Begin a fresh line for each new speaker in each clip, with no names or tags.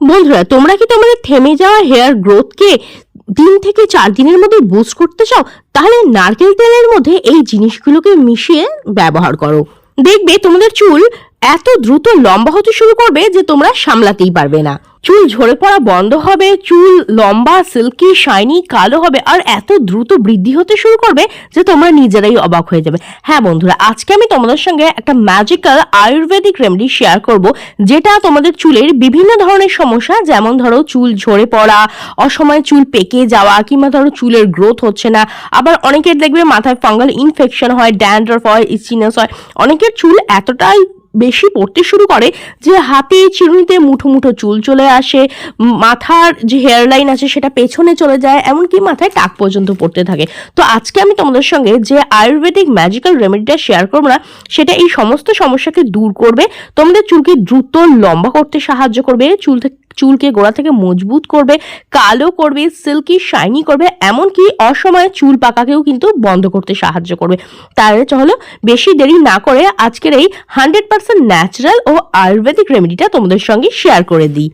বন্ধুরা, তোমরা কি তোমাদের থেমে যাওয়া হেয়ার গ্রোথকে তিন থেকে চার দিনের মধ্যে বুস্ট করতে চাও? তাহলে নারকেল তেলের মধ্যে এই জিনিসগুলোকে মিশিয়ে ব্যবহার করো। দেখবে তোমাদের চুল এত দ্রুত লম্বা হতে শুরু করবে যে তোমরা সামলাতেই পারবে না। চুল ঝরে পড়া বন্ধ হবে, চুল লম্বা সিল্কি শাইনি কালো হবে, আর এত দ্রুত বৃদ্ধি হতে শুরু করবে যে তোমরা নিজেরাই অবাক হয়ে যাবে। হ্যাঁ বন্ধুরা, আজকে আমি তোমাদের সঙ্গে একটা ম্যাজিক্যাল আয়ুর্বেদিক রেমেডি শেয়ার করব, যেটা তোমাদের চুলের বিভিন্ন ধরনের সমস্যা, যেমন ধরো চুল ঝরে পড়া, অসময়ে চুল পেকে যাওয়া, কিংবা ধরো চুলের গ্রোথ হচ্ছে না। আবার অনেকের দেখবে মাথায় ফাঙ্গাল ইনফেকশন হয় ড্যান্ড্রফ হয় ইচিনেস হয়। অনেকের চুল এতটাই বেশি পড়তে শুরু করে যে হাতে চিরুনিতে মুঠো মুঠো চুল চলে আসে, মাথার যে হেয়ারলাইন আছে সেটা পেছনে চলে যায়, এমনকি মাথায় টাক পর্যন্ত পড়তে থাকে। তো আজকে আমি তোমাদের সঙ্গে যে আয়ুর্বেদিক ম্যাজিক্যাল রেমেডিটা শেয়ার করব না, সেটা এই সমস্ত সমস্যাকে দূর করবে, তোমাদের চুলকে দ্রুত লম্বা করতে সাহায্য করবে, চুল থেকে চুলকে গোড়া থেকে মজবুত করবে, কালো করবে সিল্কি শাইনি করবে, এমনকি অসময়ে চুল পাকাকেও কিন্তু বন্ধ করতে সাহায্য করবে। তাহলে চলো বেশি দেরি না করে আজকের এই হান্ড্রেড পার্সেন্ট ন্যাচারাল ও আয়ুর্বেদিক রেমেডিটা তোমাদের সঙ্গে শেয়ার করে দিই।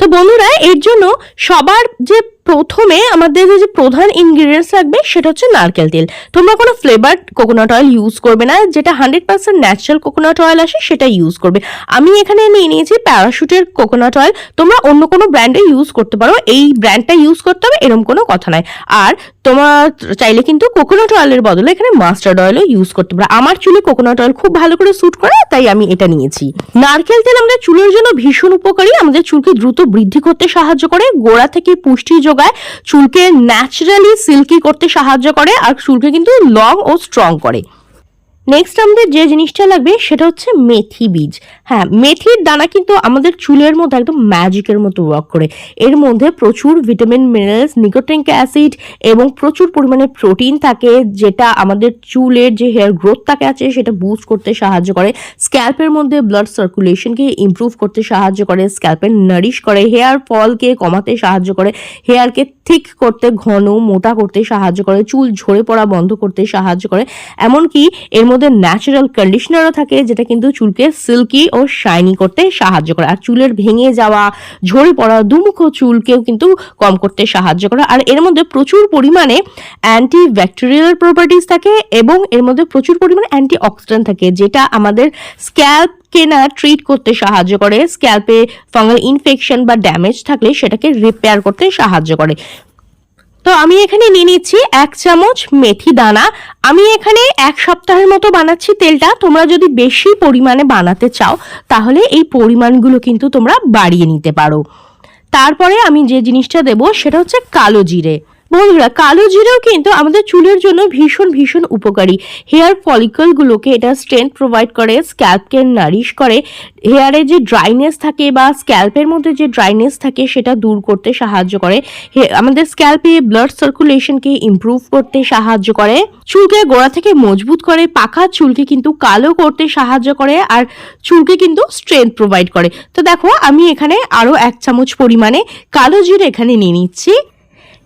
তো বন্ধুরা, এর জন্য সবার যে প্রথমে আমাদের যে প্রধান ইনগ্রিডিয়েন্টস লাগবে সেটা হচ্ছে নারকেল তেল। তোমরা কোনো ফ্লেভার কোকোনাট অয়েল ইউজ করবে না, যেটা hundred percent natural coconut oil আসে, সেটা ইউজ করবে। আমি এখানে নিয়ে নিয়েছি প্যারাশুটের কোকোনাট অয়েল তোমরা অন্য কোনো ব্র্যান্ডে ইউজ করতে পারো, এই ব্র্যান্ডটা ইউজ করতে হবে, এরম কোনো কথা নয় আর তোমার চাইলে কিন্তু কোকোনাট অয়েলের বদলে এখানে মাস্টার্ড অয়েলও ইউজ করতে পারো। আমার চুলে কোকোনাট অয়েল খুব ভালো করে স্যুট করে, তাই আমি এটা নিয়েছি। নারকেল তেল আমাদের চুলের জন্য ভীষণ উপকারী। আমাদের চুলকে দ্রুত বৃদ্ধি করতে সাহায্য করে, গোড়া থেকে পুষ্টি যোগায়, চুলকে ন্যাচারালি সিল্কি করতে সাহায্য করে, আর চুলকে কিন্তু লং ও স্ট্রং করে। নেক্সট আমাদের যে জিনিসটা লাগবে সেটা হচ্ছে মেথি বীজ। হ্যাঁ মেথির দানা কিন্তু আমাদের চুলের মধ্যে একদম ম্যাজিকের মতো ওয়ার্ক করে। এর মধ্যে প্রচুর ভিটামিন মিনারেলস নিকোটিনিক অ্যাসিড এবং প্রচুর পরিমাণে প্রোটিন থাকে যেটা আমাদের চুলের যে হেয়ার গ্রোথটাকে আছে সেটা বুস্ট করতে সাহায্য করে। স্ক্যাল্পের মধ্যে ব্লাড সার্কুলেশনকে ইমপ্রুভ করতে সাহায্য করে। স্ক্যাল্পের নারিশ করে। হেয়ার ফলকে কমাতে সাহায্য করে। হেয়ারকে থিক করতে, ঘন, মোটা করতে সাহায্য করে। চুল ঝরে পড়া বন্ধ করতে সাহায্য করে। এমনকি এর মধ্যে ন্যাচারাল কন্ডিশনারও থাকে, যেটা কিন্তু চুলকে সিল্কি ও শাইনি করতে সাহায্য করে। আর চুলের ভেঙে যাওয়া, ঝরে পড়া দুমুখ চুলকেও কিন্তু কম করতে সাহায্য করে। আর এর মধ্যে প্রচুর পরিমাণে অ্যান্টি ব্যাকটেরিয়াল প্রপার্টিস থাকে এবং এর মধ্যে প্রচুর পরিমাণে অ্যান্টি অক্সিডেন্ট থাকে, যেটা আমাদের স্ক্যাল্প কে না ট্রিট করতে সাহায্য করে। স্ক্যাল্পে ফাঙ্গাল ইনফেকশন বা ড্যামেজ থাকলে সেটাকে রিপেয়ার করতে সাহায্য করে। তো আমি এখানে নিয়ে নিচ্ছি এক চামচ মেথি দানা। আমি এখানে এক সপ্তাহের মতো বানাচ্ছি তেলটা। তোমরা যদি বেশি পরিমাণে বানাতে চাও, তাহলে এই পরিমাণগুলো কিন্তু তোমরা বাড়িয়ে নিতে পারো। তারপরে আমি যে জিনিসটা দেব, সেটা হচ্ছে কালো জিরে। বন্ধুরা, কালো জিরেও কিন্তু আমাদের চুলের জন্য ভীষণ ভীষণ উপকারী। হেয়ার ফলিকলগুলোকে এটা স্ট্রেংথ প্রোভাইড করে, স্ক্যাল্পকে নারিশ করে। হেয়ারে যে ড্রাইনেস থাকে বা স্ক্যাল্পের মধ্যে যে ড্রাইনেস থাকে সেটা দূর করতে সাহায্য করে। আমাদের স্ক্যাল্পে ব্লাড সার্কুলেশনকে ইমপ্রুভ করতে সাহায্য করে। চুলকে গোড়া থেকে মজবুত করে পাকা চুলকে কিন্তু কালো করতে সাহায্য করে আর চুলকে কিন্তু স্ট্রেংথ প্রোভাইড করে। তো দেখো, আমি এখানে আরও এক চামচ পরিমাণে কালো জিরে এখানে নিয়ে নিচ্ছি।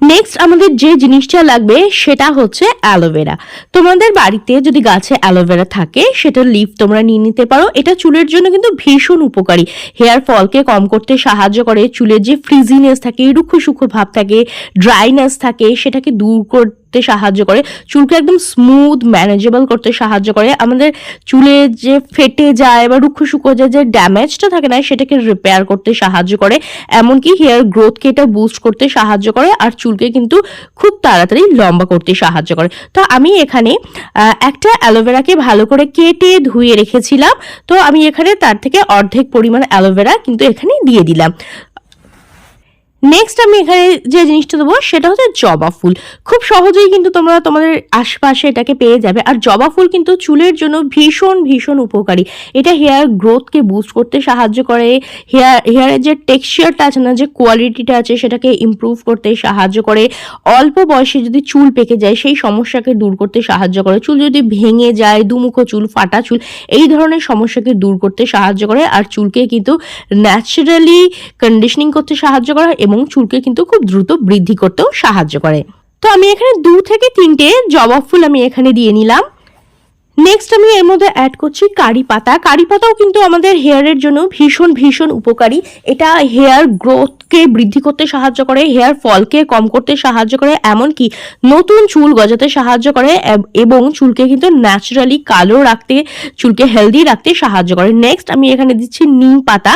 নেক্সট আমাদের যে জিনিসটা লাগবে, সেটা হচ্ছে অ্যালোভেরা তোমাদের বাড়িতে যদি গাছে অ্যালোভেরা থাকে, সেটা লিফ তোমরা নিয়ে নিতে পারো। এটা চুলের জন্য কিন্তু ভীষণ উপকারী। হেয়ার ফলকে কম করতে সাহায্য করে। চুলের যে ফ্রিজিনেস থাকে রুক্ষ সূক্ষ্ম ভাব থাকে ড্রাইনেস থাকে, সেটাকে দূর করতে সাহায্য করে, চুলকে একদম স্মুথ ম্যানেজেবল করতে সাহায্য করে। আমাদের চুলে যে ফেটে যায় বা রুক্ষ সূক্ষ্ম যায় যে ড্যামেজটা থাকে না, সেটাকে রিপেয়ার করতে সাহায্য করে। এমনকি হেয়ার গ্রোথকে এটা বুস্ট করতে সাহায্য করে আর চুলকে কিন্তু খুব তাড়াতাড়ি লম্বা করতে সাহায্য করে। তো আমি এখানে একটা অ্যালোভেরাকে ভালো করে কেটে ধুয়ে রেখেছিলাম। তো আমি এখানে তার থেকে অর্ধেক পরিমাণ অ্যালোভেরা কিন্তু এখানে দিয়ে দিলাম। নেক্সট আমি এখানে যে জিনিসটা দেবো, সেটা হচ্ছে জবা ফুল। খুব সহজেই কিন্তু তোমরা তোমাদের আশপাশে এটাকে পেয়ে যাবে। আর জবা ফুল কিন্তু চুলের জন্য ভীষণ ভীষণ উপকারী। এটা হেয়ার গ্রোথকে বুস্ট করতে সাহায্য করে। হেয়ার, হেয়ারের যে টেক্সচারটা আছে না, যে কোয়ালিটিটা আছে, সেটাকে ইমপ্রুভ করতে সাহায্য করে। অল্প বয়সে যদি চুল পেকে যায়, সেই সমস্যাকে দূর করতে সাহায্য করে। চুল যদি ভেঙে যায়, দুমুখো চুল, ফাটা চুল, এই ধরনের সমস্যাকে দূর করতে সাহায্য করে। আর চুলকে কিন্তু ন্যাচারালি কন্ডিশনিং করতে সাহায্য করে এবং চুলকে কিন্তু খুব দ্রুত বৃদ্ধি করতেও সাহায্য করে। তো আমি এখানে দু থেকে তিনটে জবা ফুল আমি এখানে দিয়ে নিলাম। নেক্সট আমি এর মধ্যে অ্যাড করছি কারি পাতা। কারি পাতাও কিন্তু আমাদের হেয়ারের জন্য ভীষণ ভীষণ উপকারী। এটা হেয়ার গ্রোথকে বৃদ্ধি করতে সাহায্য করে হেয়ার ফলকে কম করতে সাহায্য করে, এমনকি নতুন চুল গজাতে সাহায্য করে, এবং চুলকে কিন্তু ন্যাচারালি কালো রাখতে, চুলকে হেলদি রাখতে সাহায্য করে। নেক্সট আমি এখানে দিচ্ছি নিম পাতা।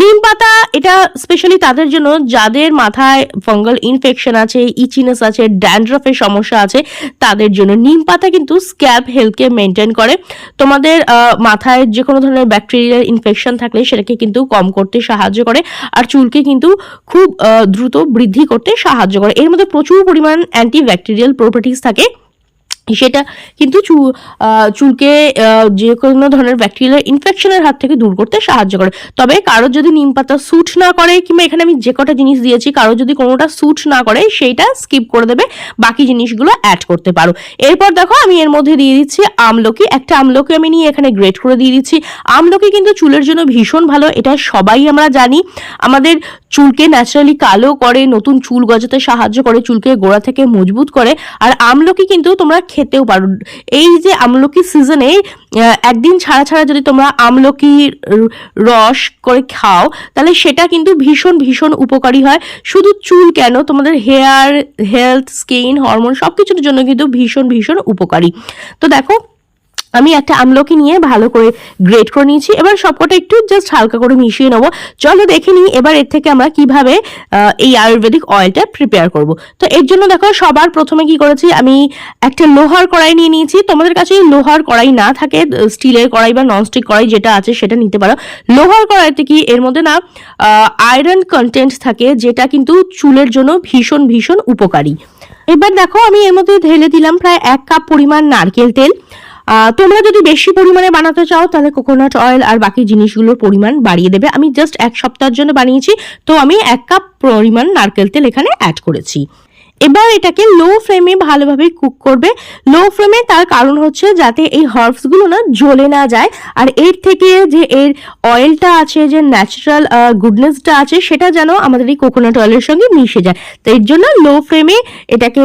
নিম পাতা এটা স্পেশালি তাদের জন্য যাদের মাথায় ফাঙ্গাল ইনফেকশন আছে ইচিনেস আছে ড্যান্ড্রফের সমস্যা আছে, তাদের জন্য নিম পাতা কিন্তু স্ক্যাল্প হেলথকে মেনটেন করে। তোমাদের মাথায় যে কোনো ধরনের ব্যাকটেরিয়াল ইনফেকশন থাকলে সেটাকে কিন্তু কম করতে সাহায্য করে আর চুলকে কিন্তু খুব দ্রুত বৃদ্ধি করতে সাহায্য করে। এর মধ্যে প্রচুর পরিমাণ অ্যান্টি ব্যাকটেরিয়াল প্রপার্টিস থাকে। সেটা কিন্তু চুলকে যে কোনো ধরনের ব্যাকটেরিয়াল ইনফেকশনের হাত থেকে দূর করতে সাহায্য করে। তবে কারোর যদি নিম পাতা স্যুট না করে, কিংবা এখানে আমি যে কটা জিনিস দিয়েছি, কারোর যদি কোনোটা স্যুট না করে, সেইটা স্কিপ করে দেবে, বাকি জিনিসগুলো অ্যাড করতে পারো। এরপর দেখো, আমি এর মধ্যে দিয়ে দিচ্ছি আমলকি। একটা আমলকি আমি নিয়ে এখানে গ্রেট করে দিয়ে দিচ্ছি। আমলকি কিন্তু চুলের জন্য ভীষণ ভালো, এটা সবাই আমরা জানি। আমাদের চুলকে ন্যাচারালি কালো করে, নতুন চুল গজাতে সাহায্য করে, চুলকে গোড়া থেকে মজবুত করে। আর আমলকি কিন্তু তোমরা খেতেও পারো। এই যে আমলকি সিজনে একদিন ছাড়া ছাড়া যদি তোমরা আমলকির রস করে খাও, তাহলে সেটা কিন্তু ভীষণ ভীষণ উপকারী হয়। শুধু চুল কেন, তোমাদের হেয়ার হেলথ স্কিন হরমোন সব কিছুর জন্য কিন্তু ভীষণ ভীষণ উপকারী। তো দেখো আমি একটা আমলকি নিয়ে ভালো করে গ্রেট করে নিয়েছি। এবার সবকটা একটু জাস্ট হালকা করে মিশিয়ে নেব। চলো দেখে নিই এবার এর থেকে আমরা কীভাবে এই আয়ুর্বেদিক অয়েলটা প্রিপেয়ার করব। তো এর জন্য দেখো সবার প্রথমে কি করেছি, আমি একটা লোহার কড়াই নিয়ে নিয়েছি। তোমাদের কাছে লোহার কড়াই না থাকে, স্টিলের কড়াই বা ননস্টিক কড়াই যেটা আছে সেটা নিতে পারো। লোহার কড়াইতে কি এর মধ্যে না আয়রন কন্টেন্ট থাকে, যেটা কিন্তু চুলের জন্য ভীষণ ভীষণ উপকারী। এবার দেখো আমি এর মধ্যে ঢেলে দিলাম প্রায় এক কাপ পরিমাণ নারকেল তেল। তোমরা যদি বেশি পরিমাণে বানাতে চাও, তাহলে কোকোনাট অয়েল আর বাকি জিনিসগুলোর পরিমাণ বাড়িয়ে দেবে। আমি জাস্ট এক সপ্তাহের জন্য বানিয়েছি, তো আমি এক কাপ পরিমাণ নারকেল তেল এখানে অ্যাড করেছি। এবার এটাকে লো ফ্লেমে ভালোভাবে কুক করবে। লো ফ্লেমে তার কারণ হচ্ছে যাতে এই হার্বসগুলো না জ্বলে না যায়। আর এর থেকে যে এর অয়েলটা আছে, যে ন্যাচারাল গুডনেসটা আছে, সেটা যেন আমাদের এই কোকোনাট অয়েলের সঙ্গে মিশে যায়। তো এর জন্য লো ফ্লেমে এটাকে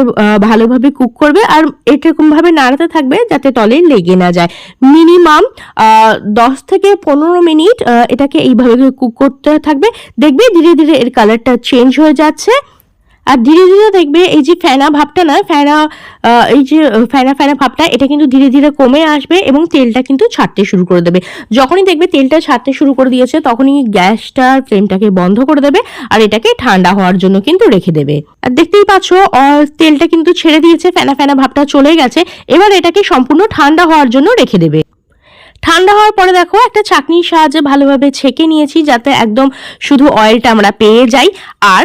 ভালোভাবে কুক করবে। আর এরকমভাবে নাড়াতে থাকবে যাতে তলে লেগে না যায়। মিনিমাম দশ থেকে পনেরো মিনিট এটাকে এইভাবে কুক করতে থাকবে। দেখবে ধীরে ধীরে এর কালারটা চেঞ্জ হয়ে যাচ্ছে। আর ধীরে ধীরে দেখবে এই যে ফেনা ভাবটা না, ফেনা এই যে ফেনা ফেনা ভাবটা, এটা কিন্তু ধীরে ধীরে কমে আসবে এবং তেলটা কিন্তু ছাড়তে শুরু করে দেবে। যখনই দেখবে তেলটা ছাড়তে শুরু করে দিয়েছে, তখনই গ্যাসটার ফ্লেমটাকে বন্ধ করে দেবে আর এটাকে ঠান্ডা হওয়ার জন্য কিন্তু রেখে দেবে। আর দেখতেই পাচ্ছ তেলটা কিন্তু ছেড়ে দিয়েছে, ফেনা ফেনা ভাবটা চলে গেছে, এবার এটাকে সম্পূর্ণ ঠান্ডা হওয়ার জন্য রেখে দেবে। ঠান্ডা হওয়ার পরে দেখো একটা চাকনির সাহায্যে ভালোভাবে ছেঁকে নিয়েছি যাতে একদম শুধু অয়েলটা আমরা পেয়ে যাই। আর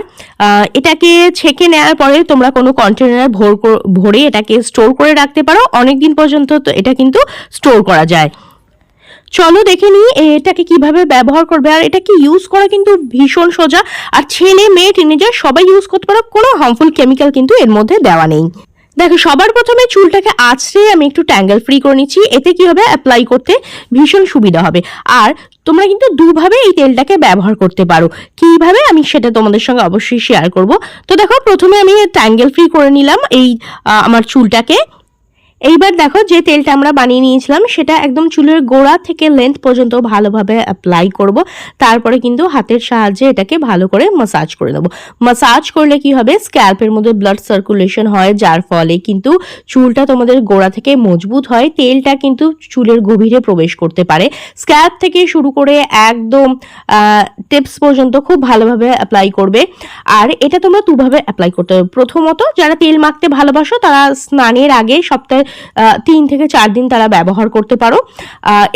এটাকে ছেঁকে নেওয়ার পরে তোমরা কোনো কন্টেনার ভোর ভরে এটাকে স্টোর করে রাখতে পারো। অনেক দিন পর্যন্ত তো এটা কিন্তু স্টোর করা যায়। চলো দেখে নিই এটাকে কীভাবে ব্যবহার করবে। আর এটাকে ইউজ করা কিন্তু ভীষণ সোজা। আর ছেলে, মেয়ে টিনেজার সবাই ইউজ করতে পারো। কোনো হার্মফুল কেমিক্যাল কিন্তু এর মধ্যে দেওয়া নেই। দেখো, সবার প্রথমে চুলটাকে আছড়ে আমি একটু ট্যাঙ্গেল ফ্রি করে নিচ্ছি। এতে কি হবে? অ্যাপ্লাই করতে ভীষণ সুবিধা হবে। আর তোমরা কিন্তু দুভাবে এই তেলটাকে ব্যবহার করতে পারো। কীভাবে? আমি সেটা তোমাদের সঙ্গে অবশ্যই শেয়ার করব। তো দেখো, প্রথমে আমি ট্যাঙ্গেল ফ্রি করে নিলাম এই আমার চুলটাকে। এইবার দেখো যে তেলটা আমরা বানিয়ে নিয়েছিলাম, সেটা একদম চুলের গোড়া থেকে লেন্থ পর্যন্ত ভালোভাবে অ্যাপ্লাই করব। তারপরে কিন্তু হাতের সাহায্যে এটাকে ভালো করে মাসাজ করে নেব। মাসাজ করলে কি হবে? স্ক্যাল্পের মধ্যে ব্লাড সার্কুলেশন হয়, যার ফলে কিন্তু চুলটা তোমাদের গোড়া থেকে মজবুত হয়, তেলটা কিন্তু চুলের গভীরে প্রবেশ করতে পারে। স্ক্যাল্প থেকে শুরু করে একদম টিপস পর্যন্ত খুব ভালোভাবে অ্যাপ্লাই করবে। আর এটা তোমরা দুভাবে অ্যাপ্লাই করতে হবে। প্রথমত, যারা তেল মাখতে ভালোবাসো, তারা স্নানের আগে সপ্তাহে তিন থেকে চার দিন তারা ব্যবহার করতে পারো।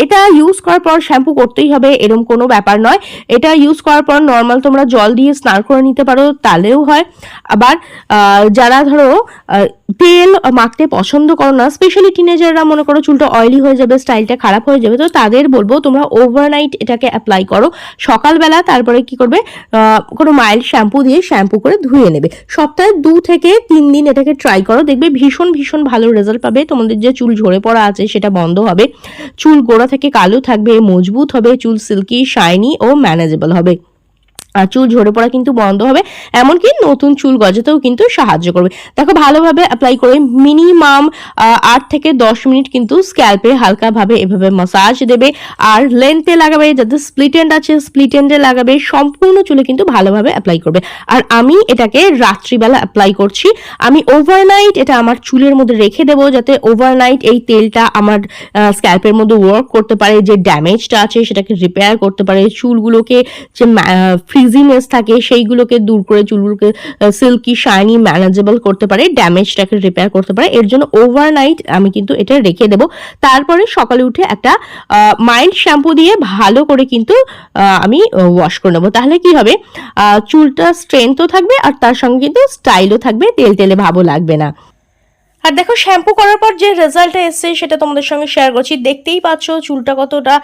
এটা ইউজ করার পর শ্যাম্পু করতেই হবে, এরম কোনো ব্যাপার নয়। এটা ইউজ করার পর নর্মাল তোমরা জল দিয়ে স্নান করে নিতে পারো, তাহলেও হয়। আবার যারা ধরো তেল মাখতে পছন্দ করো না স্পেশালি টিনেজাররা মনে করো চুলটা অয়েলি হয়ে যাবে স্টাইলটা খারাপ হয়ে যাবে, তো তাদের বলব তোমরা ওভারনাইট এটাকে অ্যাপ্লাই করো। সকালবেলা তারপরে কি করবে কোনো মাইল্ড শ্যাম্পু দিয়ে শ্যাম্পু করে ধুয়ে নেবে। সপ্তাহে দু থেকে তিন দিন এটাকে ট্রাই করো, দেখবে ভীষণ ভীষণ ভালো রেজাল্ট পাবে। তোমাদের যে চুল ঝরে পড়া আছে সেটা বন্ধ হবে। চুল গোড়া থেকে কালো থাকবে, মজবুত হবে, চুল সিল্কি শাইনি ও ম্যানেজেবল হবে। চুল ঝরে পড়া কিন্তু বন্ধ হবে, এমনকি নতুন চুল গজাতেও কিন্তু সাহায্য করবে। দেখো, ভালোভাবে অ্যাপ্লাই করে মিনিমাম আট থেকে দশ মিনিট কিন্তু স্ক্যাল্পে হালকাভাবে এভাবে মাসাজ দেবে। আর লেন্থে লাগাবে, যাতে স্প্লিট এন্ড আছে স্প্লিট এন্ডে লাগাবে, সম্পূর্ণ চুলে কিন্তু ভালোভাবে অ্যাপ্লাই করবে। আর আমি এটাকে রাত্রিবেলা অ্যাপ্লাই করছি। আমি ওভারনাইট এটা আমার চুলের মধ্যে রেখে দেবো, যাতে ওভারনাইট এই তেলটা আমার স্ক্যাল্পের মধ্যে ওয়ার্ক করতে পারে, যে ড্যামেজটা আছে সেটাকে রিপেয়ার করতে পারে, চুলগুলোকে যে ফ্রিজিনেস থাকে, সেইগুলোকে দূর করে চুলগুলোকে সিল্কি শাইনি ম্যানেজেবল করতে পারে ড্যামেজটাকে রিপেয়ার করতে পারে। এর জন্য ওভারনাইট আমি কিন্তু এটা রেখে দেবো। তারপরে সকালে উঠে একটা মাইল্ড শ্যাম্পু দিয়ে ভালো করে কিন্তু আমি ওয়াশ করে নেব। তাহলে কি হবে? চুলটা স্ট্রেংথও থাকবে আর তার সঙ্গে কিন্তু স্টাইলও থাকবে, তেল তেলে ভাবও লাগবে না। আর দেখো শ্যাম্পু করার পর যে রেজাল্টটা এসছে সেটা তোমাদের সঙ্গে শেয়ার করছি। দেখতেই পাচ্ছ, চুলটা কতটা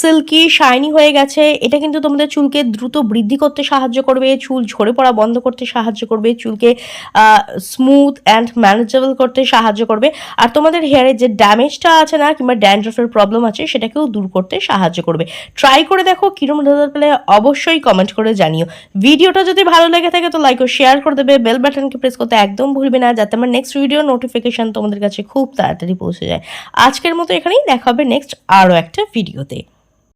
সিল্কি শাইনি হয়ে গেছে। এটা কিন্তু তোমাদের চুলকে দ্রুত বৃদ্ধি করতে সাহায্য করবে, চুল ঝরে পড়া বন্ধ করতে সাহায্য করবে, চুলকে স্মুথ অ্যান্ড ম্যানেজেবল করতে সাহায্য করবে। আর তোমাদের হেয়ারে যে ড্যামেজটা আছে না, কিংবা ড্যান্ড্রফের প্রবলেম আছে, সেটাকেও দূর করতে সাহায্য করবে। ট্রাই করে দেখো, কিরম রেজাল্ট পেলে অবশ্যই কমেন্ট করে জানিও। ভিডিওটা যদি ভালো লেগে থাকে, তো লাইক ও শেয়ার করে দেবে। বেল বাটনকে প্রেস করতে একদম ভুলবে না। যাতে আমার নেক্সট ভিডিও নোটিফিকেশন তোমাদের কাছে খুব তাড়াতাড়ি পৌঁছে যায়। আজকের মতো এখানেই দেখা হবে নেক্সট আরও একটা ভিডিওতে